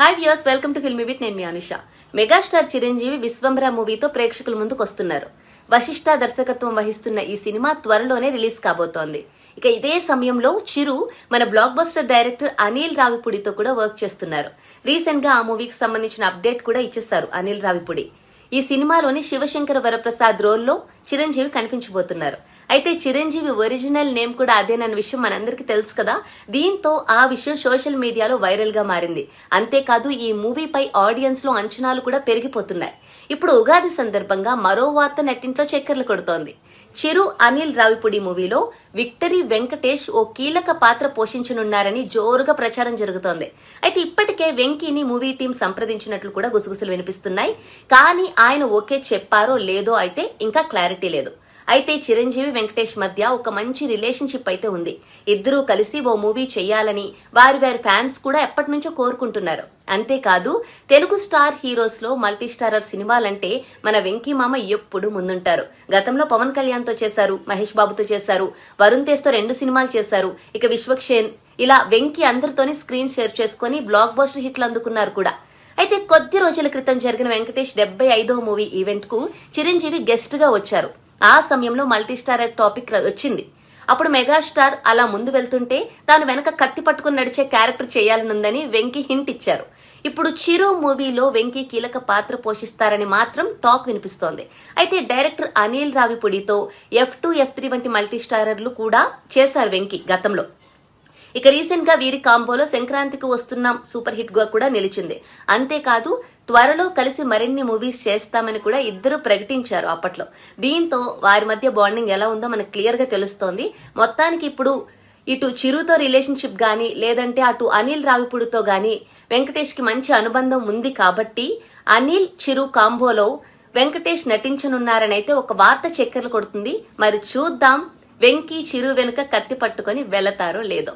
Hi views welcome to filmy with నేను మీ Anusha. Megastar Chiranjeevi Vishwambhara మూవీతో ప్రేక్షకుల ముందుకు వస్తున్నారు. వశిష్ట దర్శకత్వం వహిస్తున్న ఈ సినిమా త్వరలోనే రిలీజ్ కాబోతోంది. ఇక ఇదే సమయంలో చిరు మన బ్లాక్ బస్టర్ డైరెక్టర్ అనిల్ రావిపూడితో కూడా వర్క్ చేస్తున్నారు. రీసెంట్గా ఆ మూవీకి సంబంధించిన అప్డేట్ కూడా ఇచ్చేస్తారు అనిల్ రావిపూడి. ఈ సినిమాలోని శివశంకర వరప్రసాద్ రోల్లో చిరంజీవి కనిపించబోతున్నారు. అయితే చిరంజీవి ఒరిజినల్ నేమ్ కూడా అదేనన్న విషయం మనందరికీ తెలుసు కదా. దీంతో ఆ విషయం సోషల్ మీడియాలో వైరల్గా మారింది. అంతేకాదు ఈ మూవీపై ఆడియన్స్లో అంచనాలు కూడా పెరిగిపోతున్నాయి. ఇప్పుడు ఉగాది సందర్భంగా మరో వార్త నెట్టింట్లో చక్కర్లు కొడుతోంది. చిరు అనిల్ రావిపూడి మూవీలో విక్టరీ వెంకటేష్ ఓ కీలక పాత్ర పోషించనున్నారని జోరుగా ప్రచారం జరుగుతోంది. అయితే ఇప్పటికే వెంకీని మూవీ టీం సంప్రదించినట్లు కూడా గుసగుసలు వినిపిస్తున్నాయి. కానీ ఆయన ఓకే చెప్పారో లేదో అయితే ఇంకా క్లారిటీ లేదు. అయితే చిరంజీవి వెంకటేష్ మధ్య ఒక మంచి రిలేషన్షిప్ అయితే ఉంది. ఇద్దరూ కలిసి ఓ మూవీ చేయాలని వారి వారి ఫ్యాన్స్ కూడా ఎప్పటి నుంచో కోరుకుంటున్నారు. అంతేకాదు తెలుగు స్టార్ హీరోస్లో మల్టీ స్టారర్ సినిమాలంటే మన వెంకీ మామ ఎప్పుడు ముందుంటారు. గతంలో పవన్ కళ్యాణ్తో చేశారు మహేష్ బాబుతో చేశారు వరుణ్ తేజ్తో రెండు సినిమాలు చేశారు. ఇక విశ్వక్షేన్ ఇలా వెంకీ అందరితోనే స్క్రీన్ షేర్ చేసుకుని బ్లాక్ బస్టర్ హిట్లు అందుకున్నారు కూడా. అయితే కొద్ది రోజుల క్రితం జరిగిన వెంకటేష్ డెబ్బై ఐదో మూవీ ఈవెంట్కు చిరంజీవి గెస్ట్గా వచ్చారు. ఆ సమయంలో మల్టీస్టారర్ టాపిక్ వచ్చింది. అప్పుడు మెగాస్టార్ అలా ముందు వెళ్తుంటే తాను వెనక కత్తి పట్టుకుని నడిచే క్యారెక్టర్ చేయాలనుందని వెంకీ హింట్ ఇచ్చారు. ఇప్పుడు చిరు మూవీలో వెంకీ కీలక పాత్ర పోషిస్తారని మాత్రం టాక్ వినిపిస్తోంది. అయితే డైరెక్టర్ అనిల్ రావిపూడితో ఎఫ్ టూ ఎఫ్ త్రీ వంటి మల్టీస్టారర్లు కూడా చేశారు వెంకీ గతంలో. ఇక రీసెంట్గా వీరి కాంబోలో సంక్రాంతికి వస్తున్నాం సూపర్ హిట్గా కూడా నిలిచింది. అంతేకాదు త్వరలో కలిసి మరిన్ని మూవీస్ చేస్తామని కూడా ఇద్దరు ప్రకటించారు అప్పట్లో. దీంతో వారి మధ్య బాండింగ్ ఎలా ఉందో మనకు క్లియర్గా తెలుస్తోంది. మొత్తానికి ఇప్పుడు ఇటు చిరుతో రిలేషన్షిప్ గాని లేదంటే అటు అనిల్ రావిపుడితో గాని వెంకటేష్కి మంచి అనుబంధం ఉంది కాబట్టి అనిల్ చిరు కాంబోలో వెంకటేష్ నటించనున్నారని అయితే ఒక వార్త చక్కెరలు కొడుతుంది. మరి చూద్దాం. వెంకీ చిరు వెనుక కత్తి పట్టుకొని వెళతారో లేదో.